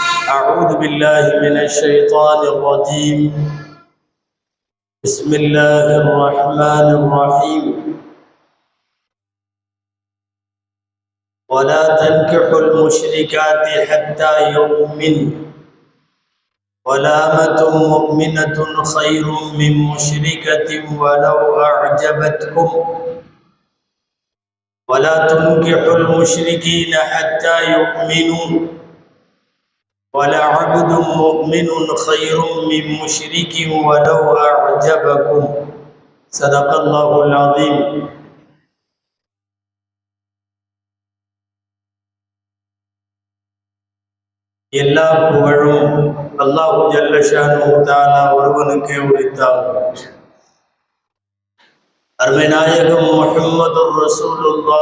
أعوذ بالله من الشيطان الرجيم. بسم الله الرحمن الرحيم. ولا تنكحوا المشركات حتى يؤمن ولا أمة مؤمنة خير من مشركة ولو أعجبتكم. ولا تنكحوا المشركين حتى يؤمنوا. ولعبد مؤمن خير من مشرك ولو أعجبكم صدق الله العظيم எல்லா புகழும் அல்லாஹு ஜல்லஷானு தாலா ஒருவனுக்கே உரித்தாகும் அருமைநாயகம் முஹம்மது ரசூலுல்லா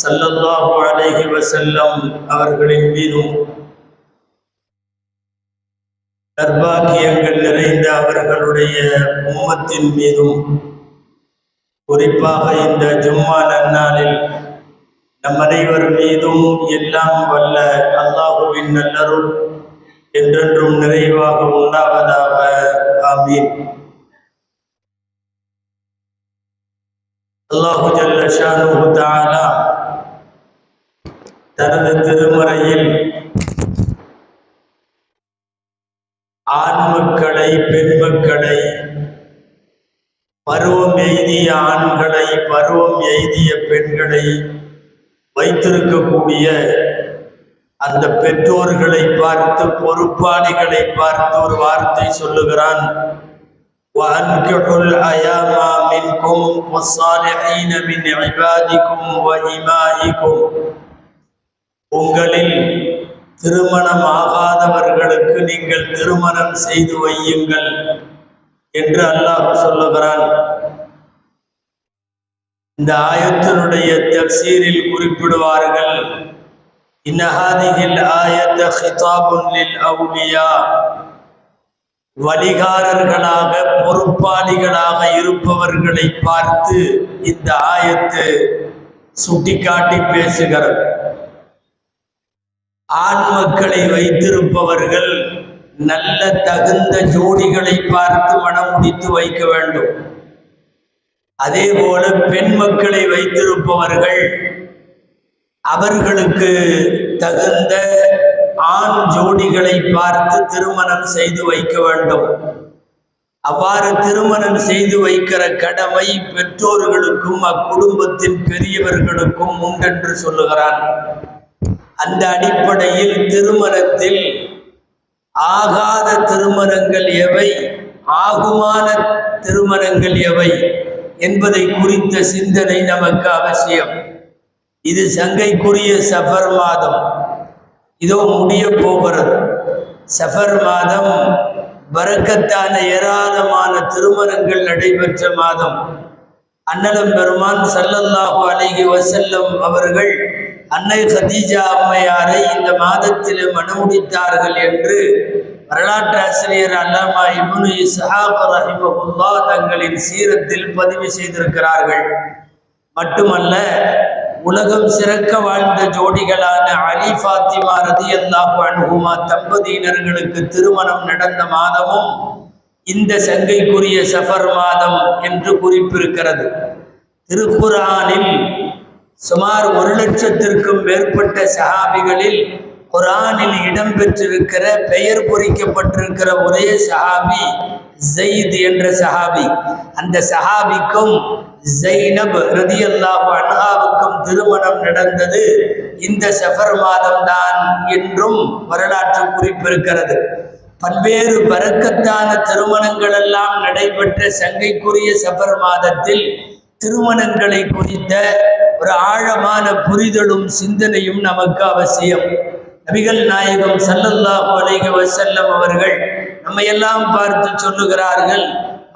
சல்லல்லாஹு அலைஹி வஸல்லம் அவர்களின் மீதும் நர்பாக்கியங்கள் நிறைந்த அவர்களுடைய உம்மத்தின் மீதும் குறிப்பாக இந்த ஜும்மா நன்னாளில் நம் அனைவர் மீதும் எல்லாம் வல்ல அல்லாஹுவின் நல்லருள் என்றென்றும் நிறைவாக உண்டாவதாக. ஆமீன். அல்லாஹு ஜல்ல ஷானு தஆலா தனது திருமறையில் ஆண் மக்களை பெண் மக்களை பருவம் எய்திய ஆண்களை பருவம் எய்திய பெண்களை வைத்திருக்கக்கூடிய அந்த பெற்றோர்களை பார்த்து பொறுப்பாளிகளை பார்த்து ஒரு வார்த்தை சொல்லுகிறான் وأنكحوا الأيام منكم والصالحين من عبادكم وإمائكم உங்களில் திருமணம் ஆகாதவர்களுக்கு நீங்கள் திருமணம் செய்து வையுங்கள் என்று அல்லாஹ் சொல்லுகிறான். இந்த ஆயத்தினுடைய தப்சீரில் குறிப்பிடுவார்கள். இன்னஹாதிகில் ஆயத்த ஹிதாபுல்லில் அவுலியா. வழிகாரர்களாக பொறுப்பாளிகளாக இருப்பவர்களை பார்த்து இந்த ஆயத்து சுட்டிக்காட்டி பேசுகிறது. ஆண் மக்களை வைத்திருப்பவர்கள் நல்ல தகுந்த ஜோடிகளை பார்த்து மனம் முடித்து வைக்க வேண்டும். அதே போல பெண் மக்களை வைத்திருப்பவர்கள் அவர்களுக்கு தகுந்த ஆண் ஜோடிகளை பார்த்து திருமணம் செய்து வைக்க வேண்டும். அவ்வாறு திருமணம் செய்து வைக்கிற கடமை பெற்றோர்களுக்கும் அக்குடும்பத்தின் பெரியவர்களுக்கும் உண்டென்று சொல்லுகிறான். அந்த அடிப்படையில் திருமணத்தில் ஆகாத திருமணங்கள் எவை? ஆகுமான திருமணங்கள் எவை? என்பதை குறித்த சிந்தனை நமக்கு அவசியம். இது சங்கைக்குரிய சஃபர் மாதம். இதோ முடிய போகிறது. சஃபர் மாதம் வரக்கத்தான ஏராளமான திருமணங்கள் நடைபெற்ற மாதம். அன்னலம் பெருமான் சல்லல்லாஹு அலிகி வசல்லம் அவர்கள் அன்னை ஹதீஜா அம்மையாரை இந்த மாதத்தில் மனமுடித்தார்கள் என்று வரலாற்று ஆசிரியர் அல்லாமா இப்னு இஸ்ஹாக் ரஹிமஹுல்லா தங்களின் சீரத்தில் பதிவு செய்திருக்கிறார்கள். மட்டுமல்ல உலகம் சிறக்க வாழ்ந்த ஜோடிகளான அலி ஃபாத்திமா ரதி அல்லாஹு அனுகுமா தம்பதியினர்களுக்கு திருமணம் நடந்த மாதமும் இந்த சங்கைக்குரிய சஃபர் மாதம் என்று குறிப்பிருக்கிறது. திருக்குரானில் சுமார் ஒரு லட்சத்திற்கும் மேற்பட்ட சஹாபிகளில் குரானில் இடம்பெற்றிருக்கிற பெயர் பொறிக்கப்பட்டிருக்கிற ஒரே சஹாபி ஜெயித் என்ற சஹாபி. அந்த சஹாபிக்கும் ஜெய்னப் ரதியல்லா அன்ஹாவுக்கும் திருமணம் நடந்தது. இந்த சஃபர் மாதம்தான் என்றும் வரலாற்று குறிப்பிருக்கிறது. பல்வேறு பறக்கத்தான திருமணங்கள் எல்லாம் நடைபெற்ற சங்கைக்குரிய சஃபர் மாதத்தில் திருமணங்களை குறித்த ஒரு ஆழமான புரிதலும் சிந்தனையும் நமக்கு அவசியம். நபிகள் நாயகம் சல்லல்லாஹு அலைஹி வசல்லம் அவர்கள் நம்ம எல்லாம் பார்த்து சொல்லுகிறார்கள்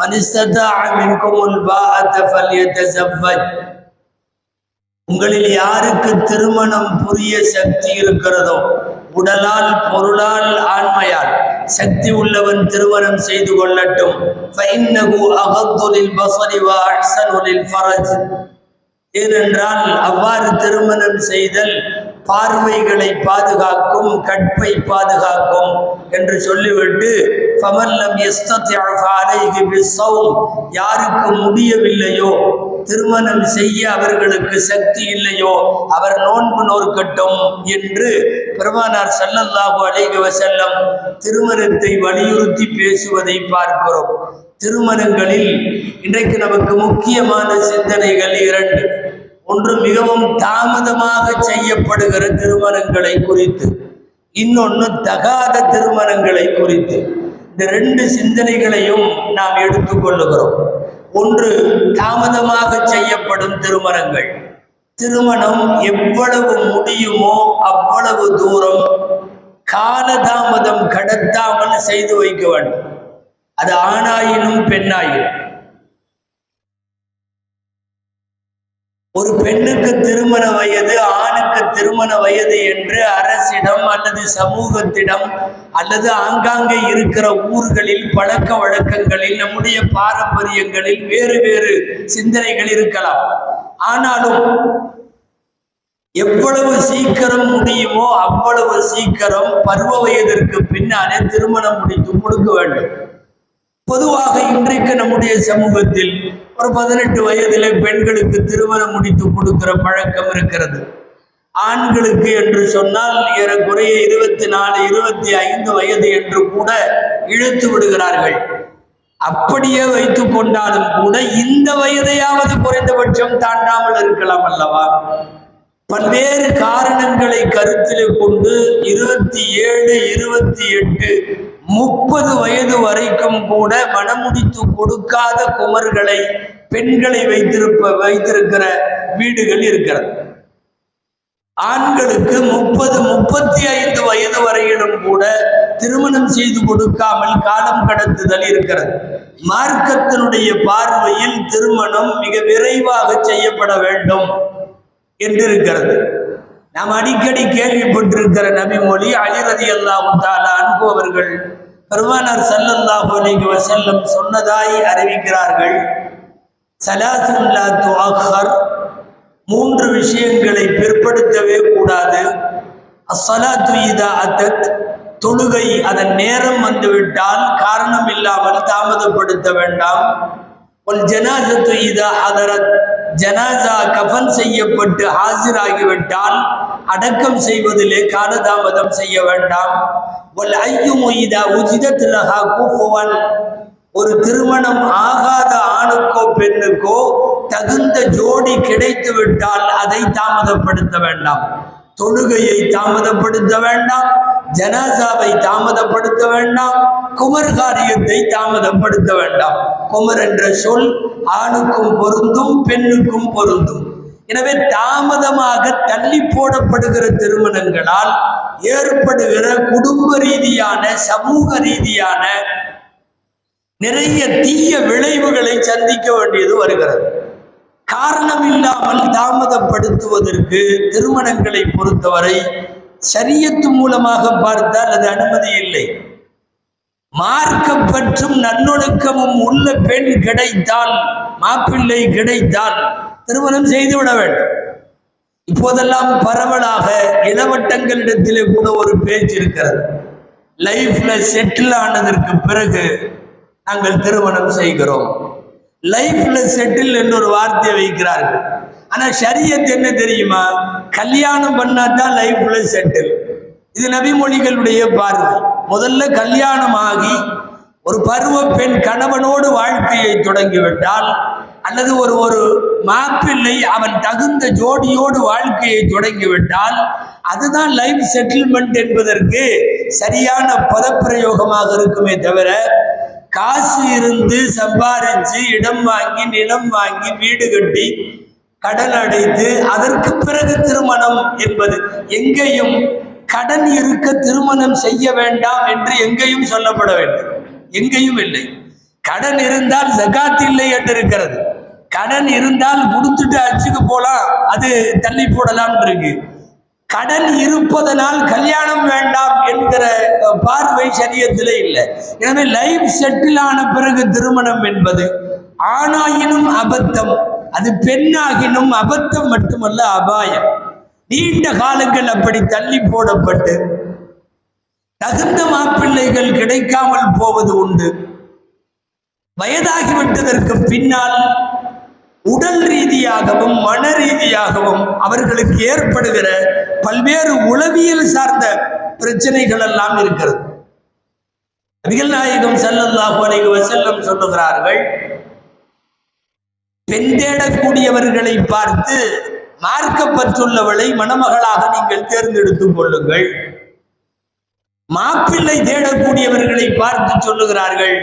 மனிஸ்ததா மின்குமுல் பாஅத ஃபல்யதஸவ்வஜ். உங்களில் யாருக்கு திருமணம் புரிய சக்தி இருக்கிறதோ உடலால் பொருளால் ஆண்மையால் சக்தி உள்ளவன் திருமணம் செய்து கொள்ளட்டும். ஏனென்றால் அவ்வாறு திருமணம் செய்தல் பார்வைகளை பாதுகாக்கும் கற்பை பாதுகாக்கும் என்று சொல்லிவிட்டு ஃபமல்லம் யாருக்கு முடியவில்லையோ திருமணம் செய்ய அவர்களுக்கு சக்தி இல்லையோ அவர் நோன்பு நோக்கட்டும் என்று பெருமானார் சல்லல்லாஹு அலைகவசல்லம் திருமணத்தை வலியுறுத்தி பேசுவதை பார்க்கிறோம். திருமணங்களில் இன்றைக்கு நமக்கு முக்கியமான சிந்தனைகள் இரண்டு. ஒன்று மிகவும் தாமதமாக செய்யப்படுகிற திருமணங்களை குறித்து. இன்னொன்று தகாத திருமணங்களை குறித்து. இந்த ரெண்டு சிந்தனைகளையும் நாம் எடுத்துக்கொள்ளுகிறோம் ஒன்று தாமதமாக செய்யப்படும் திருமணங்கள். திருமணம் எவ்வளவு முடியுமோ அவ்வளவு தூரம் காலதாமதம் கடத்தாமல் செய்து வைக்க வேண்டும். அது ஆணாயினும் பெண்ணாயினும் ஒரு பெண்ணுக்கு திருமண வயது ஆணுக்கு திருமண வயது என்று அரசிடம் அல்லது சமூகத்திடம் அல்லது ஆங்காங்கே இருக்கிற ஊர்களில் பழக்க வழக்கங்களில் நம்முடைய பாரம்பரியங்களில் வேறு வேறு சிந்தனைகள் இருக்கலாம். ஆனாலும் எவ்வளவு சீக்கிரம் முடியுமோ அவ்வளவு சீக்கிரம் பருவ வயதிற்கு பின்னாலே திருமணம் முடித்து கொடுக்க வேண்டும். பொதுவாக இன்றைக்கு நம்முடைய சமூகத்தில் ஒரு பதினெட்டு வயதிலே பெண்களுக்கு திருமணம் முடித்து கொடுக்கிற பழக்கம் இருக்கிறது. ஆண்களுக்கு என்று சொன்னால் ஏறக்குறைய இருபத்தி நாலு இருபத்தி ஐந்து வயது என்று கூட இழுத்து விடுகிறார்கள். அப்படியே வைத்து கொண்டாலும் கூட இந்த வயதையாவது குறைந்தபட்சம் தாண்டாமல் இருக்கலாம் அல்லவா? பல்வேறு காரணங்களை கருத்தில் கொண்டு இருபத்தி ஏழு இருபத்தி எட்டு முப்பது வயது வரைக்கும் கூட மனமுடித்து கொடுக்காத குமர்களை பெண்களை வைத்திருப்ப வைத்திருக்கிற வீடுகள் இருக்கிறது. ஆண்களுக்கு முப்பது முப்பத்தி ஐந்து வயது வரையிலும் கூட திருமணம் செய்து கொடுக்காமல் காலம் கடத்துதல் இருக்கிறது. மார்க்கத்தினுடைய பார்வையில் திருமணம் மிக விரைவாக செய்யப்பட வேண்டும் என்று இருக்கிறது. நாம் அடிக்கடி கேள்விப்பட்டிருக்கிற நபிமொழி அலிரதி அல்லாஹு தாலா அனுபவர்கள் பெருமானார் சல்லல்லாஹு அலைஹி வஸல்லம் சொன்னதாய் அறிவிக்கிறார்கள். சலாசுல்லா துஆஹர் மூன்று விஷயங்களை பிற்படுத்தவே கூடாது. அஸ்ஸலாத்து இதா அத்தத் தொழுகை அதன் நேரம் வந்துவிட்டால் காரணம் இல்லாமல் தாமதப்படுத்த வேண்டாம். ஒல் ஜனாசத்து இதா ஹதரத். ஜனாசா கஃபன் செய்யப்பட்டு ஆஜராகிவிட்டால் அடக்கம் செய்வதிலே காலதாமதம் செய்ய வேண்டாம். ஒல் ஐயும் இதா உஜிதத் லஹா ஒரு திருமணம் ஆகாத ஆணுக்கோ பெண்ணுக்கோ தகுந்த ஜோடி கிடைத்து விட்டால் அதை தாமதப்படுத்த வேண்டாம். தொழுகையை தாமதப்படுத்த வேண்டாம். ஜனாசாவை தாமதப்படுத்த வேண்டாம் குமர் காரியத்தை தாமதப்படுத்த வேண்டாம். குமர் என்ற சொல் ஆணுக்கும் பொருந்தும் பெண்ணுக்கும் பொருந்தும். எனவே தாமதமாக தள்ளி போடப்படுகிற திருமணங்களால் ஏற்படுகிற குடும்ப ரீதியான சமூக ரீதியான நிறைய தீய விளைவுகளை சந்திக்க வேண்டியது வருகிறது. காரணம் இல்லாமல் தாமதப்படுத்துவதற்கு திருமணங்களை பொறுத்தவரை சரியத்து மூலமாக பார்த்தால் அது அனுமதி இல்லை. மார்க்கப்பற்றும் நன்னொழுக்கமும் உள்ள பெண் கிடைத்தால் மாப்பிள்ளை கிடைத்தால் திருமணம் செய்துவிட வேண்டும். இப்போதெல்லாம் பரவலாக இளவட்டங்களிடத்திலே கூட ஒரு பேச்சு இருக்கிறது. லைஃப்ல செட்டில் ஆனதற்கு பிறகு நாங்கள் திருமணம் செய்கிறோம். லைஃப்ல செட்டில் என்று ஒரு வார்த்தையை வைக்கிறார்கள். ஆனால் ஷரியத் என்ன தெரியுமா? கல்யாணம் பண்ணாதான் லைஃப்ல செட்டில் இது நபிமொழிகளுடைய பார்வை. முதல்ல கல்யாணம் ஆகி ஒரு பருவ பெண் கணவனோடு வாழ்க்கையை தொடங்கிவிட்டால் அல்லது ஒரு ஒரு மாப்பிள்ளை அவன் தகுந்த ஜோடியோடு வாழ்க்கையை தொடங்கிவிட்டால் அதுதான் லைஃப் செட்டில்மெண்ட் என்பதற்கு சரியான பதப்பிரயோகமாக இருக்குமே தவிர காசு இருந்து சம்பாரிச்சு இடம் வாங்கி நிலம் வாங்கி வீடு கட்டி கடன் அடைத்து அதற்கு பிறகு திருமணம் என்பது எங்கேயும் கடன் இருக்க திருமணம் செய்ய வேண்டாம் என்று எங்கேயும் சொல்லப்பட வேண்டும். எங்கேயும் இல்லை. கடன் இருந்தால் ஜகாத் இல்லை என்று இருக்கிறது. கடன் இருந்தால் கொடுத்துட்டு அச்சுக்கு போலாம். அது தள்ளி போடலாம் இருக்கு. கடன் இருப்பதனால் கல்யாணம் வேண்டாம் என்கிற பார்வை சரியத்திலே இல்லை. எனவே லைஃப் செட்டில் ஆன பிறகு திருமணம் என்பது ஆனாயினும் அபத்தம். அது பெண்ணாகினும் அபத்தம் மட்டுமல்ல அபாயம். நீண்ட காலங்கள் அப்படி தள்ளி போடப்பட்டு தகுந்த மாப்பிள்ளைகள் கிடைக்காமல் போவது உண்டு. வயதாகிவிட்டதற்கு பின்னால் உடல் ரீதியாகவும் மன ரீதியாகவும் அவர்களுக்கு ஏற்படுகிற பல்வேறு உளவியல் சார்ந்த பிரச்சனைகள் எல்லாம் இருக்கிறது. நபிகள் நாயகம் ஸல்லல்லாஹு அலைஹி வஸல்லம் சொல்லுகிறார்கள் பெண் தேடக்கூடியவர்களை பார்த்து மார்க்கப்பட்டுள்ளவளை மணமகளாக நீங்கள் தேர்ந்தெடுத்துக் கொள்ளுங்கள். மாப்பிள்ளை தேடக்கூடியவர்களை பார்த்து சொல்லுகிறார்கள்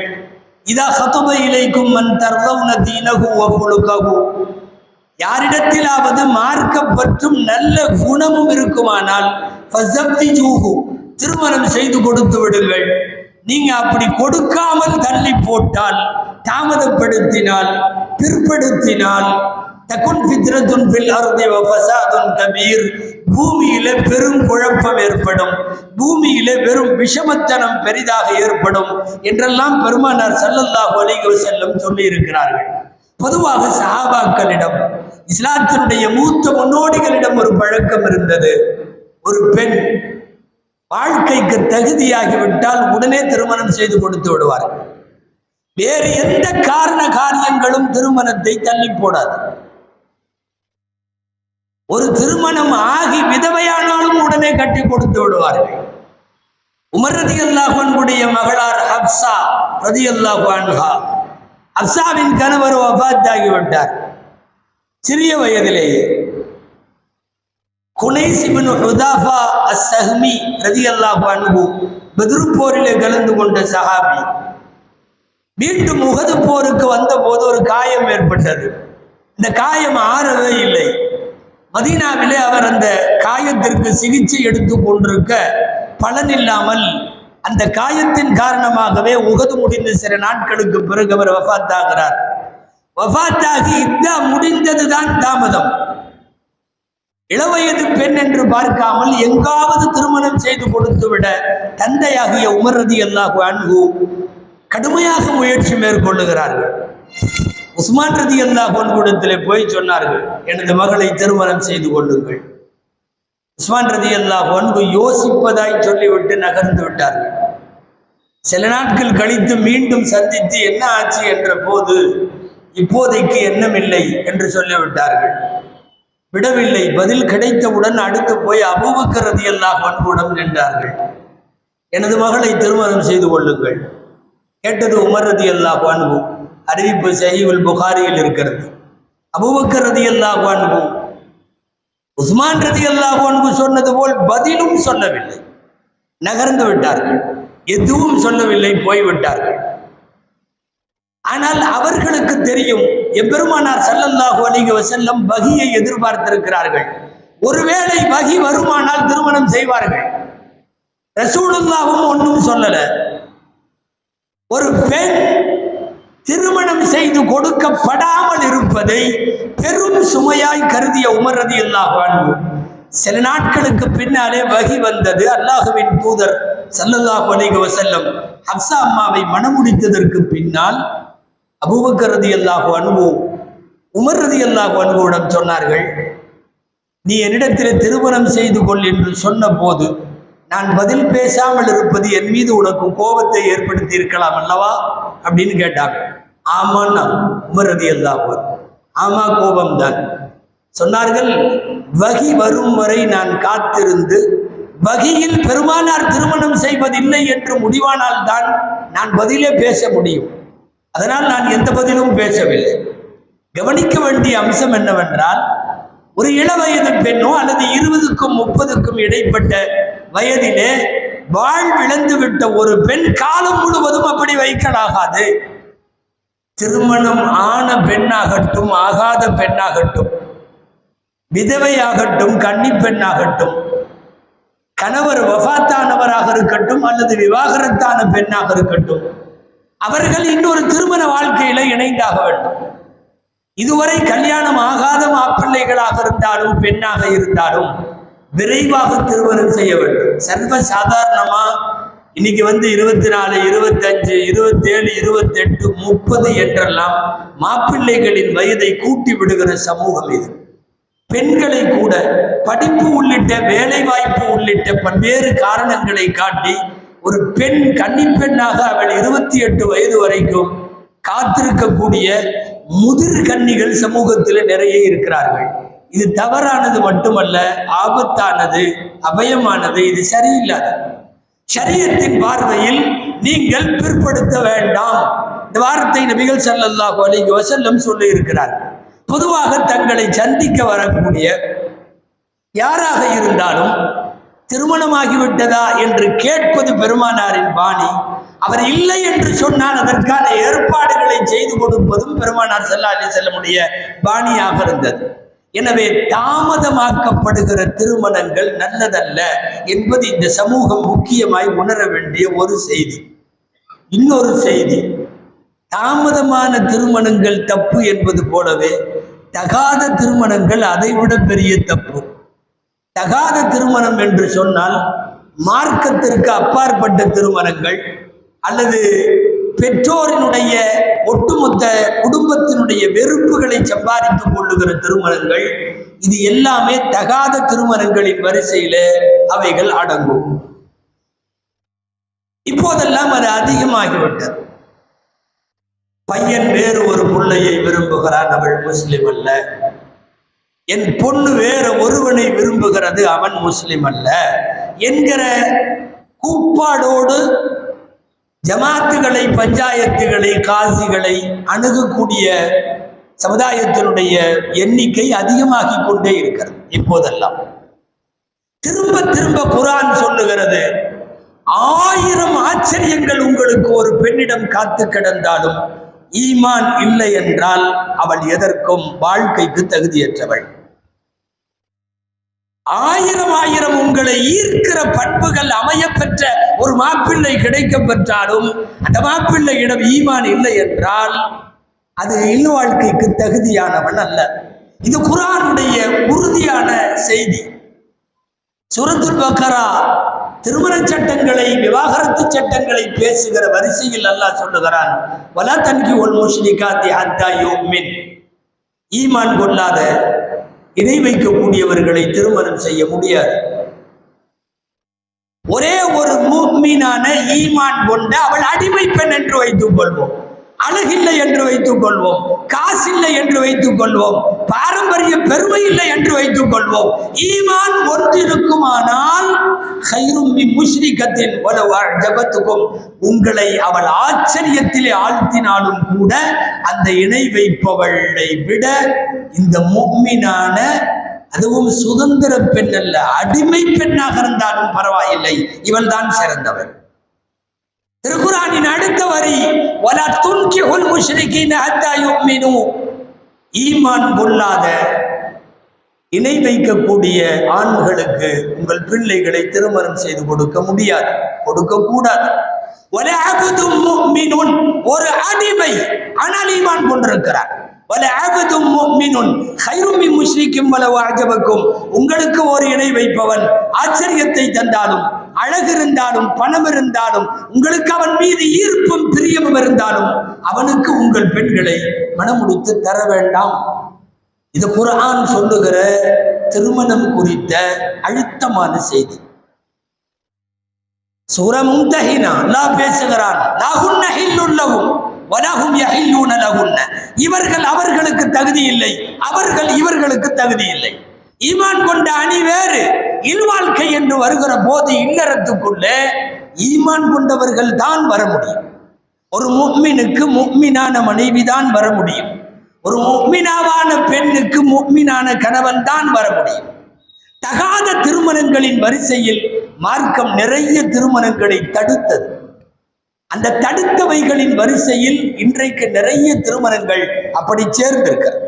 இதா ஹதுப இலைக்கும் மன் தர்லவுன தீனகு ஒப்புழுக்ககு யாரிடத்திலாவது மார்க்கப்பற்றும் நல்ல குணமும் இருக்குமானால் திருமணம் செய்து கொடுத்து விடுங்கள். நீங்க அப்படி கொடுக்காமல் தள்ளி போட்டால் தாமதப்படுத்தினால் பிற்படுத்தினால் தகுன் ஃபித்ரத்துன் பில் அர்தி வ கபீர் பூமியில பெரும் குழப்பம் ஏற்படும். பூமியில வெறும் விஷமத்தனம் பெரிதாக ஏற்படும் என்றெல்லாம் பெருமானார் சல்லல்லாஹ் அலைஹி வஸல்லம் சொல்லி இருக்கிறார்கள் பொதுவாக சஹாபாக்களிடம் இஸ்லாத்தினுடைய மூத்த முன்னோடிகளிடம் ஒரு பழக்கம் இருந்தது. ஒரு பெண் வாழ்க்கைக்கு தகுதியாகிவிட்டால் உடனே திருமணம் செய்து கொடுத்து விடுவார். வேறு எந்த காரண காரியங்களும் திருமணத்தை தள்ளி போடாது. ஒரு திருமணம் ஆகி விதவையானாலும் உடனே கட்டி கொடுத்து விடுவார்கள் உமரதி அல்லாஹனுடைய மகளார் ஹப்சா ரதி அன்ஹா ஹப்சாவின் கணவர் வபாத்தாகிவிட்டார் சிறிய வயதிலேயே குனைசிபின் ஹுதாஃபா அஸ்ஸஹ்மி ரதியல்லாஹு அன்ஹு பெத்ரு போரிலே கலந்து கொண்ட சஹாபி. மீண்டும் முகது போருக்கு வந்தபோது ஒரு காயம் ஏற்பட்டது. இந்த காயம் ஆறவே இல்லை. மதீனாவிலே அவர் அந்த காயத்திற்கு சிகிச்சை எடுத்து கொண்டிருக்க பலன் இல்லாமல் அந்த காயத்தின் காரணமாகவே உகது முடிந்த சில நாட்களுக்கு பிறகு அவர் வஃத்தாகிறார் வஃத்தாகி இத்தா முடிந்ததுதான் தாமதம். இளவயது பெண் என்று பார்க்காமல் எங்காவது திருமணம் செய்து கொடுத்து விட தந்தையாகிய உமரதி அல்லாஹு அன்பு கடுமையாக முயற்சி மேற்கொள்ளுகிறார்கள். உஸ்மான் ரதி அல்லாஹ் பொன்குடத்திலே போய் சொன்னார்கள் எனது மகளை திருமணம் செய்து கொள்ளுங்கள். உஸ்மான் ரதி அல்லாஹ் ஒன்பு யோசிப்பதாய் சொல்லிவிட்டு நகர்ந்து விட்டார்கள். சில நாட்கள் கழித்து மீண்டும் சந்தித்து என்ன ஆச்சு? என்ற போது இப்போதைக்கு எண்ணமில்லை என்று சொல்லிவிட்டார்கள். விடவில்லை. பதில் கிடைத்தவுடன் அடுத்து போய் அபூபக்கர் ரதியல்லாஹ் அன்புடன் நின்றார்கள். எனது மகளை திருமணம் செய்து கொள்ளுங்கள். கேட்டது உமர் ரதி அல்லாஹ் அன்பு. அறிவிப்பு சஹீவுல் புகாரியில் இருக்கிறது. அபூபக்கர் ரதி அல்லாஹ் அன்பு. உஸ்மான் ரதி அல்லாஹ் அன்பு சொன்னது போல் பதிலும் சொல்லவில்லை. நகர்ந்து விட்டார்கள். எதுவும் சொல்லவில்லை போய்விட்டார்கள். ஆனால் அவர்களுக்கு தெரியும் எம்பெருமானார் ஸல்லல்லாஹு அலிக செல்லம் வகியை எதிர்பார்த்திருக்கிறார்கள். ஒருவேளை வகி வருமானால் திருமணம் செய்வார்கள். ரசூலுல்லாவும் ஒன்றும் சொல்லல. ஒரு பெண் திருமணம் செய்து கொடுக்கப்படாமல் இருப்பதை பெரும் சுமையாய் கருதிய உமர் ரலியல்லாஹு அன்ஹு. சில நாட்களுக்கு பின்னாலே வகி வந்தது அல்லாஹுவின் தூதர் சல்லல்லாஹ் அலிக வஸல்லம். ஹப்சா அம்மாவை மணமுடித்ததற்கு பின்னால் அபூபக்கர் ரலியல்லாஹு அன்ஹு உமர் ரலியல்லாஹு அன்புவிடம் சொன்னார்கள் நீ என்னிடத்தில் திருமணம் செய்து கொள் என்று சொன்ன போது நான் பதில் பேசாமல் இருப்பது என் மீது உனக்கு கோபத்தை ஏற்படுத்தி இருக்கலாம் அல்லவா? அப்படின்னு கேட்டாங்க. ஆமான்னா உமர் ரலியல்லாஹு அன்ஹு. ஆமா கோபம்தான். சொன்னார்கள் வகி வரும் வரை நான் காத்திருந்து வகியில் பெருமானார் திருமணம் செய்வதில்லை என்று முடிவானால் தான் நான் பதிலே பேச முடியும். அதனால் நான் எந்த பதிலும் பேசவில்லை. கவனிக்க வேண்டிய அம்சம் என்னவென்றால் ஒரு இளவயது பெண்ணோ அல்லது இருபதுக்கும் முப்பதுக்கும் இடைப்பட்ட வயதிலே வாழ் வாழ்விழந்து விட்ட ஒரு பெண் காலம் முழுவதும் அப்படி வைக்கலாகாது. திருமணம் ஆன பெண்ணாகட்டும் ஆகாத பெண்ணாகட்டும் விதவையாகட்டும் கன்னி பெண்ணாகட்டும் கணவர் வஃபாத்தானவராக இருக்கட்டும் அல்லது விவாகரத்தான பெண்ணாக இருக்கட்டும் அவர்கள் இன்னொரு திருமண வாழ்க்கையில இணைந்தாக வேண்டும். இதுவரை கல்யாணம் ஆகாத மாப்பிள்ளைகளாக இருந்தாலும் பெண்ணாக இருந்தாலும் விரைவாக திருமணம் செய்ய வேண்டும். சர்வ சாதாரணமா இன்னைக்கு வந்து இருபத்தி நாலு இருபத்தஞ்சு இருபத்தேழு இருபத்தெட்டு முப்பது என்றெல்லாம் மாப்பிள்ளைகளின் வயதை கூட்டி விடுகிற சமூகம் இது. பெண்களை கூட படிப்பு உள்ளிட்ட வேலை வாய்ப்பு உள்ளிட்ட பல்வேறு காரணங்களை காட்டி ஒரு பெண் கன்னிப்பெண்ணாக அவள் இருபத்தி எட்டு வயது வரைக்கும் காத்திருக்கக்கூடிய முதிர் கன்னிகள் சமூகத்தில் நிறைய இருக்கிறார்கள். இது தவறானது மட்டுமல்ல ஆபத்தானது அபயமானது இது சரியில்லாது சரியத்தின் பார்வையில் நீங்கள் பிற்படுத்த வேண்டாம். இந்த வார்த்தை நபிகள் ஸல்லல்லாஹு அலைஹி வசல்லம் சொல்லி இருக்கிறார் பொதுவாக தங்களை சந்திக்க வரக்கூடிய யாராக இருந்தாலும் திருமணமாகிவிட்டதா என்று கேட்பது பெருமானாரின் பாணி. அவர் இல்லை என்று சொன்னால் அதற்கான ஏற்பாடுகளை செய்து கொடுப்பதும் பெருமானார் செல்லா அலி செல்லமுடைய பாணியாக இருந்தது. எனவே தாமதமாக்கப்படுகிற திருமணங்கள் நல்லதல்ல என்பது இந்த சமூகம் முக்கியமாய் உணர வேண்டிய ஒரு செய்தி. இன்னொரு செய்தி தாமதமான திருமணங்கள் தப்பு என்பது போலவே தகாத திருமணங்கள் அதைவிட பெரிய தப்பு. தகாத திருமணம் என்று சொன்னால் மார்க்கத்திற்கு அப்பாற்பட்ட திருமணங்கள் அல்லது பெற்றோரினுடைய ஒட்டுமொத்த குடும்பத்தினுடைய வெறுப்புகளை சம்பாதித்துக் கொள்ளுகிற திருமணங்கள் இது எல்லாமே தகாத திருமணங்களின் வரிசையில அவைகள் அடங்கும். இப்போதெல்லாம் அது அதிகமாகிவிட்டது. பையன் வேறு ஒரு பிள்ளையை விரும்புகிறான் அவள் முஸ்லிம் அல்ல. என் பொண்ணு வேற ஒருவனை விரும்புகிறது அவன் முஸ்லிம் அல்ல. என்கிற கூப்பாடோடு ஜமாத்துகளை பஞ்சாயத்துகளை காசிகளை அணுகக்கூடிய சமுதாயத்தினுடைய எண்ணிக்கை அதிகமாகி கொண்டே இருக்கிறது இப்போதெல்லாம். திரும்ப திரும்ப குரான் சொல்லுகிறது ஆயிரம் ஆச்சரியங்கள் உங்களுக்கு ஒரு பெண்ணிடம் காத்து கிடந்தாலும் ஈமான் இல்லை என்றால் அவள் எதற்கும் வாழ்க்கைக்கு தகுதியற்றவள். ஆயிரம் ஆயிரம் உங்களை ஈர்க்கிற பண்புகள் அமையப்பெற்ற ஒரு மாப்பிள்ளை கிடைக்க பெற்றாலும் அந்த மாப்பிள்ளையிடம் ஈமான் இல்லை என்றால் அது இல்ல வாழ்க்கைக்கு தகுதியானவன் அல்ல. இது குரானுடைய உறுதியான செய்தி. சுரத்துல் பக்கரா திருமண சட்டங்களை விவாகரத்து சட்டங்களை பேசுகிற வரிசையில் அல்லாஹ் சொல்லுகிறான் வலா தன்கி ஒல் முஷ்ரிகாத்தி ஹத்தா யுமின். ஈமான் கொள்ளாத இணை வைக்கக்கூடியவர்களை திருமணம் செய்ய முடியாது. ஒரே ஒரு மூக்மீனான ஈமான் கொண்ட அவள் அடிமை பெண் என்று வைத்துக் கொள்வோம். அழகில்லை என்று வைத்துக் கொள்வோம். காசில்லை என்று வைத்துக் கொள்வோம். பாரம்பரிய பெருமை இல்லை என்று வைத்துக் கொள்வோம். ஈமான் ஒன்றிருக்குமானால் ஹைரும் முஷ்ரிகத்தின் ஜபத்துக்கும் உங்களை அவள் ஆச்சரியத்திலே ஆழ்த்தினாலும் கூட அந்த இணை வைப்பவளை விட இந்த முக்மினான அதுவும் சுதந்திர பெண் அல்ல அடிமை பெண்ணாக இருந்தாலும் பரவாயில்லை. இவள் தான் சிறந்தவள். திருக்குறானின் அடுத்த வரி வலா உல் முஷ்ரீகின்னு ஹத்தா யுக்மினு ஈமான் கொள்ளாத இணை வைக்கக்கூடிய ஆண்களுக்கு உங்கள் பிள்ளைகளை திருமணம் செய்து கொடுக்க முடியாது கொடுக்க கூடாது. வல அபதும் ஒரு அடிமை ஆனால் ஈமான் கொண்டிருக்கிறார். வல அபதும் முஃமினுன் கைரும் மின் உங்களுக்கு ஒரு இணை வைப்பவன் ஆச்சரியத்தை தந்தாலும் அழகு இருந்தாலும் பணம் இருந்தாலும் உங்களுக்கு அவன் மீது ஈர்ப்பும் பிரியமும் இருந்தாலும் அவனுக்கு உங்கள் பெண்களை மனமுடித்து தர வேண்டாம். இது குரான் சொல்லுகிற திருமணம் குறித்த அழுத்தமான செய்தி. சூரமும் தஹினா அல்லாஹ் பேசுகிறான் உள்ளவும் ஹில்லுல்லஹும் வலஹும் யஹில்லூன லஹுன்ன. இவர்கள் அவர்களுக்கு தகுதி இல்லை அவர்கள் இவர்களுக்கு தகுதி இல்லை. ஈமான் கொண்ட அணி வேறு. இல்வாழ்க்கை என்று வருகிற போது இல்லறத்துக்குள்ளே ஈமான் கொண்டவர்கள் தான் வர முடியும். ஒரு முக்மினுக்கு முக்மினான மனைவி தான் வர முடியும். ஒரு முக்மினாவான பெண்ணுக்கு முக்மினான கணவன் தான் வர முடியும். தகாத திருமணங்களின் வரிசையில் மார்க்கம் நிறைய திருமணங்களை தடுத்தது. அந்த தடுத்தவைகளின் வரிசையில் இன்றைக்கு நிறைய திருமணங்கள் அப்படி சேர்ந்திருக்கிறது.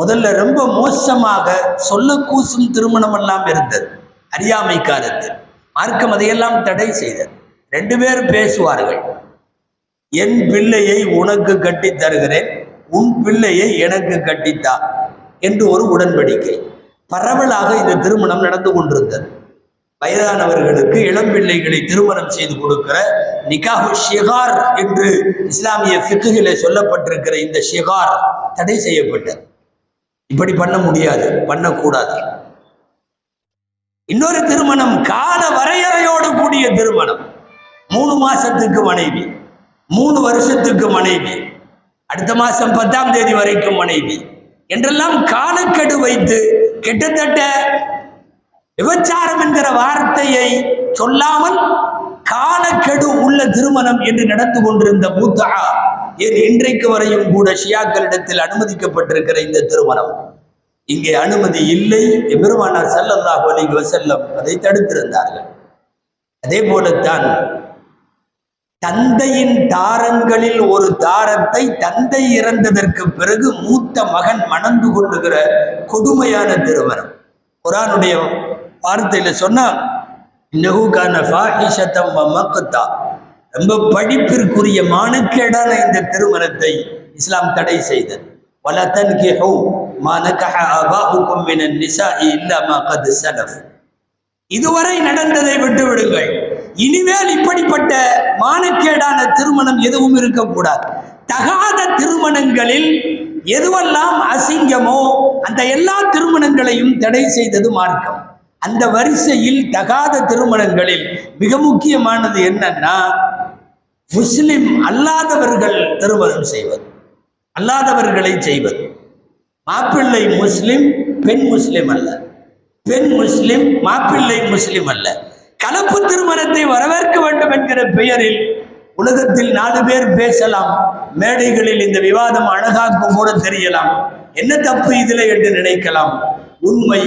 முதல்ல ரொம்ப மோசமாக சொல்ல கூசும் திருமணம் எல்லாம் இருந்தது. அறியாமை காலத்தில். மார்க்கம் அதையெல்லாம் தடை செய்தது. ரெண்டு பேர் பேசுவார்கள். என் பிள்ளையை உனக்கு கட்டித் தருகிறேன். உன் பிள்ளையை எனக்கு கட்டித்தா என்று ஒரு உடன்படிக்கை. பரவலாக இந்த திருமணம் நடந்து கொண்டிருந்தது. வயதானவர்களுக்கு இளம் பிள்ளைகளை திருமணம் செய்து கொடுக்கிற நிகாஹு ஷிகார் என்று இஸ்லாமிய ஃபிக்குகிலே சொல்லப்பட்டிருக்கிற இந்த ஷிகார் தடை செய்யப்பட்டது. இப்படி பண்ண முடியாது பண்ணக்கூடாது. இன்னொரு திருமணம் கால வரையறையோடு கூடிய திருமணம். மூணு மாசத்துக்கு மனைவி மூணு வருஷத்துக்கு மனைவி அடுத்த மாசம் பத்தாம் தேதி வரைக்கும் மனைவி என்றெல்லாம் காலக்கெடு வைத்து கிட்டத்தட்ட விபச்சாரம் என்கிற வார்த்தையை சொல்லாமல் காலக்கெடு உள்ள திருமணம் என்று நடந்து கொண்டிருந்த மூத்தா ஏன் இன்றைக்கு வரையும் கூட ஷியாக்களிடத்தில் அனுமதிக்கப்பட்டிருக்கிற இந்த திருமணம். இங்கே அனுமதி இல்லை. பெருமானார் ஸல்லல்லாஹு அலைஹி செல்லம் அதை தடுத்திருந்தார்கள். அதே போலத்தான் தந்தையின் தாரங்களில் ஒரு தாரத்தை தந்தை இறந்ததற்கு பிறகு மூத்த மகன் மணந்து கொள்ளுகிற கொடுமையான திருமணம். குரானுடைய வார்த்தையில சொன்னா நெஹுகான ஃபாஹிஷத்தம் ரொம்ப படிப்பிற்குரிய மானுக்கேடான இந்த திருமணத்தை இஸ்லாம் தடை செய்தது. வலத்தன் கேஹோ மானக்கஹ அபாஹுக்கும் மினன் நிசாஇ இல்லமா கது சலஃப். இதுவரை நடந்ததை விட்டு விடுங்கள். இனிமேல் இப்படிப்பட்ட மானக்கேடான திருமணம் எதுவும் இருக்கக்கூடாது. தகாத திருமணங்களில் எதுவெல்லாம் அசிங்கமோ அந்த எல்லா திருமணங்களையும் தடை செய்தது மார்க்கம். அந்த வரிசையில் தகாத திருமணங்களில் மிக முக்கியமானது என்னன்னா முஸ்லிம் அல்லாதவர்கள் திருமணம் செய்வது அல்லாதவர்களை செய்வது. மாப்பிள்ளை முஸ்லிம் பெண் முஸ்லிம் அல்ல. பெண் முஸ்லிம் மாப்பிள்ளை முஸ்லிம் அல்ல. கலப்பு திருமணத்தை வரவேற்க வேண்டும் என்கிற பெயரில் உலகத்தில் நாலு பேர் பேசலாம். மேடைகளில் இந்த விவாதம் அழகாக்கும் கூட தெரியலாம். என்ன தப்பு இதில் என்று நினைக்கலாம். உண்மை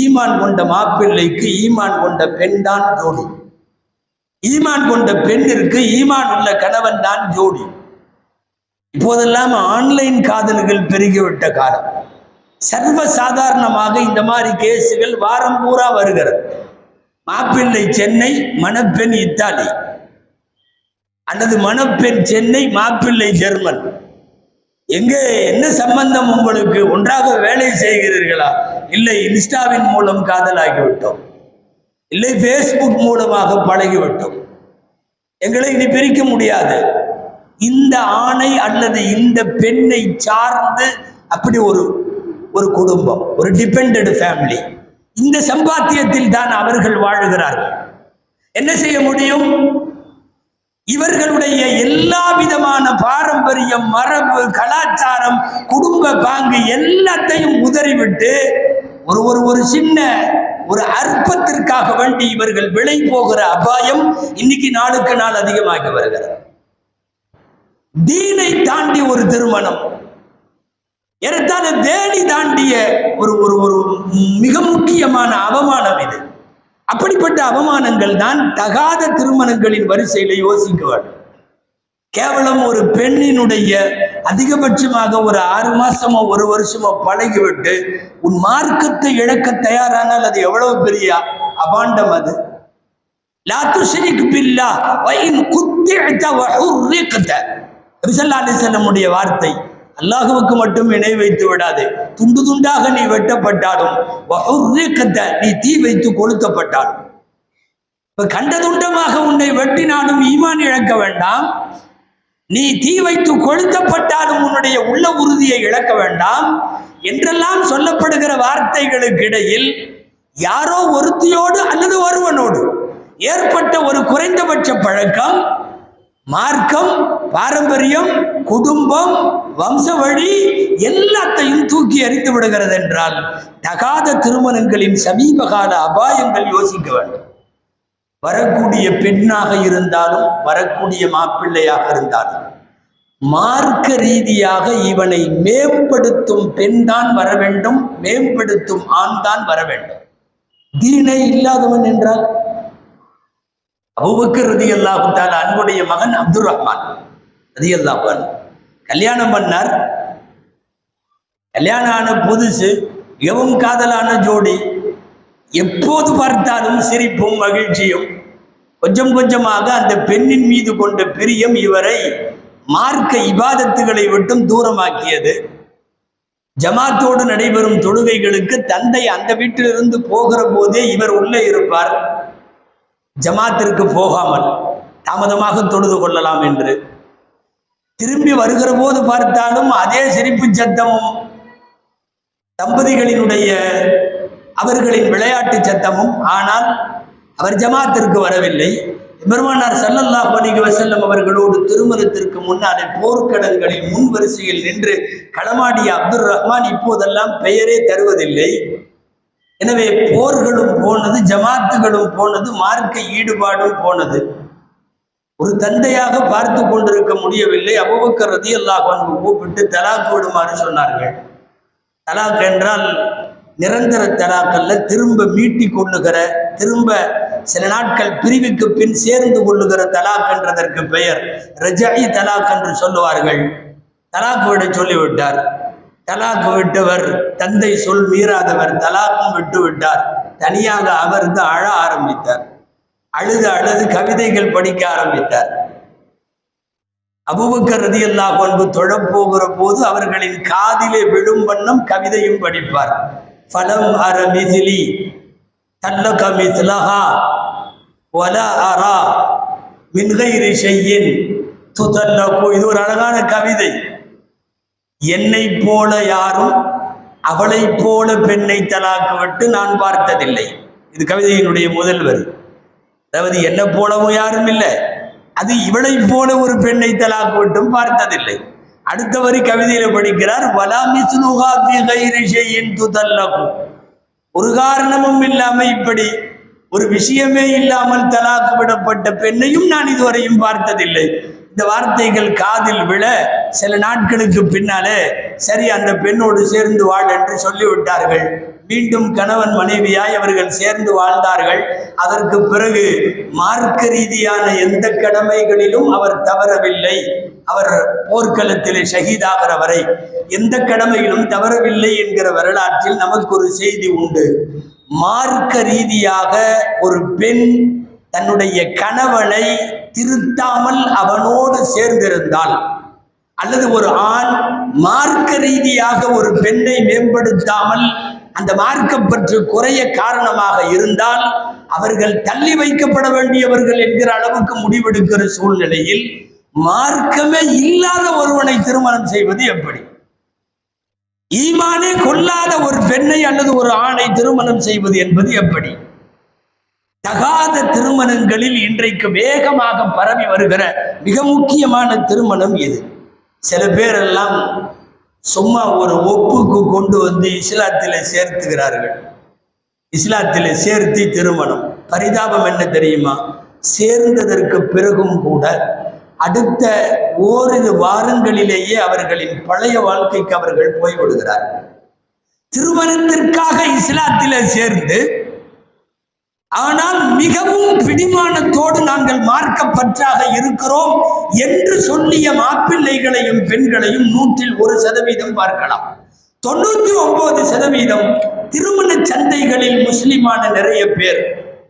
ஈமான் கொண்ட மாப்பிள்ளைக்கு ஈமான் கொண்ட பெண் தான் ஜோடி ஈமான் கொண்ட பெண்ணிற்கு ஈமான் உள்ள கணவன் தான் ஜோடி. இப்போதெல்லாம் ஆன்லைன் காதல்கள் பெருகிவிட்ட காலம். சர்வ சாதாரணமாக இந்த மாதிரி கேஸுகள் வாரம் பூரா வருகிறது. மாப்பிள்ளை சென்னை மணப்பெண் இத்தாலி. அல்லது மணப்பெண் சென்னை மாப்பிள்ளை ஜெர்மன். எங்கே என்ன சம்பந்தம் உங்களுக்கு? ஒன்றாக வேலை செய்கிறீர்களா? இல்லை இன்ஸ்டாவின் மூலம் காதலாகிவிட்டோம். இல்லை ஃபேஸ்புக் மூலமாக பழகிவிட்டோம். எங்களை இனி பிரிக்க முடியாது. இந்த ஆணை அல்லது இந்த பெண்ணை சார்ந்து அப்படி ஒரு ஒரு குடும்பம் ஒரு டிபெண்டட் ஃபேமிலி இந்த சம்பாத்தியத்தில் தான் அவர்கள் வாழுகிறார்கள். என்ன செய்ய முடியும்? இவர்களுடைய எல்லா விதமான பாரம்பரியம் மரபு கலாச்சாரம் குடும்ப பாங்கு எல்லாத்தையும் உதறிவிட்டு ஒரு ஒரு ஒரு சின்ன ஒரு அற்பத்திற்காக வேண்டி இவர்கள் விலை போகிற அபாயம் இன்னைக்கு நாளுக்கு நாள் அதிகமாகி வருகிறது. தீனை தாண்டி ஒரு திருமணம். ஏறத்தாழ தேடி தாண்டிய ஒரு ஒரு ஒரு மிக முக்கியமான அவமானம் இது. அப்படிப்பட்ட அவமானங்கள் தான் தகாத திருமணங்களின் வரிசையில யோசிக்க வேண்டும். கேவலம் ஒரு பெண்ணினுடைய அதிகபட்சமாக ஒரு ஆறு மாசமோ ஒரு வருஷமோ பழகிவிட்டு உன் மார்க்கத்தை இழக்க தயாரானால் அது எவ்வளவு பெரிய அபாண்டம் அது? லா துஷ்ரிக் பில்லா வைன் குத்தி வ ஹுர்ரிக்த. வார்த்தை அல்லாஹுவுக்கு மட்டும் இணை வைத்து விடாது. துண்டு துண்டாக நீ வெட்டப்பட்டாலும் நீ தீ வைத்து கொளுத்தப்பட்டாலும். இப்ப கண்ட துண்டமாக உன்னை வெட்டினாலும் ஈமான் இழக்க வேண்டாம். நீ தீ வைத்து கொளுத்தப்பட்டாலும் உன்னுடைய உள்ள உறுதியை இழக்க வேண்டாம் என்றெல்லாம் சொல்லப்படுகிற வார்த்தைகளுக்கு இடையில் யாரோ ஒருத்தியோடு அல்லது ஒருவனோடு ஏற்பட்ட ஒரு குறைந்தபட்ச பழக்கம் மார்க்கம் பாரம்பரியம் குடும்பம் வம்ச வழி எல்லாத்தையும் தூக்கி எறிந்து விடுகிறது என்றால் தகாத திருமணங்களின் சமீபகால அபாயங்கள் யோசிக்க வேண்டும். வரக்கூடிய பெண்ணாக இருந்தாலும் வரக்கூடிய மாப்பிள்ளையாக இருந்தாலும் மார்க்க ரீதியாக இவனை மேம்படுத்தும் பெண் தான் வர வேண்டும் மேம்படுத்தும் ஆண் தான் வர வேண்டும். தீனை இல்லாதவன் என்றால்? அபுபக்கர் ரதி அல்லாஹுத்தால் அன்புடைய மகன் அப்துல் ரஹ்மான் ரதி அல்லாஹான் கல்யாணம் பண்ணார். கல்யாணம் ஆன புதுசு மிகவும் காதலான ஜோடி. எப்போது பார்த்தாலும் சிரிப்பும் மகிழ்ச்சியும் கொஞ்சம் கொஞ்சமாக அந்த பெண்ணின் மீது கொண்ட பிரியம் இவரை மார்க்க இபாதத்துகளை விட்டும் தூரமாக்கியது. ஜமாத்தோடு நடைபெறும் தொழுகைகளுக்கு தந்தை அந்த வீட்டிலிருந்து போகிற போதே இவர் உள்ளே இருப்பார். ஜமாத்திற்கு போகாமல் தாமதமாக தொழுது கொள்ளலாம் என்று. திரும்பி வருகிற போது பார்த்தாலும் அதே சிரிப்பு சத்தமும் தம்பதிகளினுடைய அவர்களின் விளையாட்டு சத்தமும். ஆனால் அவர் ஜமாத்திற்கு வரவில்லை. பெருமானார் ஸல்லல்லாஹு பணிக வசல்லம் அவர்களோடு திருமணத்திற்கு முன்னாலே போர்க்கடல்களில் முன் வரிசையில் நின்று களமாடிய அப்துல் ரஹ்மான் இப்போதெல்லாம் பெயரே தருவதில்லை. எனவே போர்களும் போனது ஜமாத்துகளும் போனது மார்க்க ஈடுபாடும் போனது. ஒரு தந்தையாக பார்த்து கொண்டிருக்க முடியவில்லை. அபுபக்கர் ரதியல்லாஹு அன்ஹு கூப்பிட்டு தலாக் விடுமாறு சொன்னார்கள். தலாக் என்றால் நிரந்தர தலாக்கல்ல திரும்ப மீட்டி கொள்ளுகிற திரும்ப சில நாட்கள் பிரிவுக்கு பின் சேர்ந்து கொள்ளுகிற தலாக் என்றதற்கு பெயர் ரஜாயி தலாக் என்று சொல்லுவார்கள். தலாக் விட சொல்லிவிட்டார். தலாக் விட்டவர் தந்தை சொல் மீறாதவர் தலாக்கும் விட்டு விட்டார் தனியாக அமர்ந்து அழ ஆரம்பித்தார். அழுது அழுது கவிதைகள் படிக்க ஆரம்பித்தார். அபுபக்கர் ரதியல்லாஹு அன்பு தொழப்போகிற போது அவர்களின் காதிலே விழும் வண்ணம் கவிதையும் படிப்பார். பலம் அற மிசிலி தல்லக மிஸ்லஹா வல அரா மின்கைரி ஷையின் துதல்லகு இது ஒரு அழகான கவிதை. என்னை போல யாரும் அவளைப் போல பெண்ணை தலாக்குவிட்டு நான் பார்த்ததில்லை. இது கவிதையினுடைய முதல் வரி. அதாவது என்னை போலவும் யாரும் இல்லை. அது இவளைப் போல ஒரு பெண்ணை தலாக்கு விட்டும் பார்த்ததில்லை. அடுத்த வரி கவிதையில படிக்கிறார் வலாமிசுனுகா பி கைரி ஷையின் துதல்லகு ஒரு காரணமும் இல்லாம இப்படி ஒரு விஷயமே இல்லாமல் தலாக்கு விடப்பட்ட பெண்ணையும் நான் இதுவரையும் பார்த்ததில்லை. இந்த வார்த்தைகள் காதில் விழ சில நாட்களுக்கு பின்னாலே சரி அந்த பெண்ணோடு சேர்ந்து வாழ் என்று சொல்லிவிட்டார்கள். மீண்டும் கணவன் மனைவியாய் அவர்கள் சேர்ந்து வாழ்ந்தார்கள். அதற்கு பிறகு மார்க்க ரீதியான எந்த கடமைகளிலும் அவர் தவறவில்லை. அவர் போர்க்களத்திலே ஷஹீதாகிற வரை எந்த கடமையிலும் தவறவில்லை என்கிற வரலாற்றில் நமக்கு ஒரு செய்தி உண்டு. மார்க்க ரீதியாக ஒரு பெண் தன்னுடைய கணவனை திருத்தாமல் அவனோடு சேர்ந்திருந்தாள் அல்லது ஒரு ஆண் மார்க்க ரீதியாக ஒரு பெண்ணை மேம்படுத்தாமல் அந்த மார்க்கம் பற்று குறைய காரணமாக இருந்தால் அவர்கள் தள்ளி வைக்கப்பட வேண்டியவர்கள் என்கிற அளவுக்கு முடிவெடுக்கிற சூழ்நிலையில் மார்க்கமே இல்லாத ஒருவனை திருமணம் செய்வது எப்படி? ஈமானே கொள்ளாத ஒரு பெண்ணை அல்லது ஒரு ஆணை திருமணம் செய்வது என்பது எப்படி? தகாத திருமணங்களில் இன்றைக்கு வேகமாக பரவி வருகிற மிக முக்கியமான திருமணம் இது. சில பேரெல்லாம் சும்மா ஒரு ஒப்புக்கு கொண்டு வந்து இஸ்லாத்தில் சேர்த்துகிறார்கள். இஸ்லாத்தில் சேர்த்து திருமணம். பரிதாபம் என்ன தெரியுமா? சேர்ந்ததற்கு பிறகும் கூட அடுத்த ஓரிரு வாரங்களிலேயே அவர்களின் பழைய வாழ்க்கைக்கு அவர்கள் போய்விடுகிறார்கள். திருமணத்திற்காக இஸ்லாத்தில் சேர்ந்து ஆனால் மிகவும் பிடிமானத்தோடு நாங்கள் மார்க்கப்பற்றாக இருக்கிறோம் என்று சொல்லிய மாப்பிள்ளைகளையும் பெண்களையும் நூற்றில் ஒரு சதவீதம் பார்க்கலாம். தொண்ணூத்தி ஒன்பது சதவீதம் திருமண சந்தைகளில் முஸ்லிமான நிறைய பேர்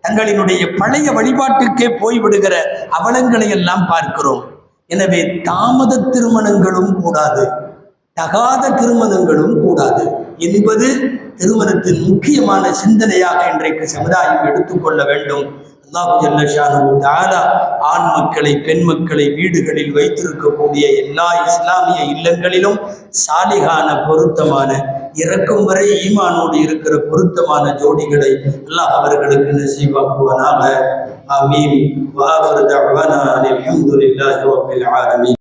தங்களினுடைய பழைய வழிபாட்டுக்கே போய்விடுகிற அவலங்களை எல்லாம் பார்க்கிறோம். எனவே தாமத திருமணங்களும் கூடாது. தகாத திருமணங்களும் இருக்கக்கூடாது என்பது திருமணத்தின் முக்கியமான சிந்தனையாக இன்றைக்கு சமுதாயம் எடுத்துக்கொள்ள வேண்டும். அல்லாஹு ஜல்லஷானு தாலா ஆண் மக்களை பெண் மக்களை வீடுகளில் வைத்திருக்கக்கூடிய எல்லா இஸ்லாமிய இல்லங்களிலும் சாலிகான பொருத்தமான இறக்கும் வரை ஈமானோடு இருக்கிற பொருத்தமான ஜோடிகளை அல்லாஹ் அவர்களுக்கு நசீவாக்குவனாக. ஆமீன். ரப்பில் ஆலமீன்.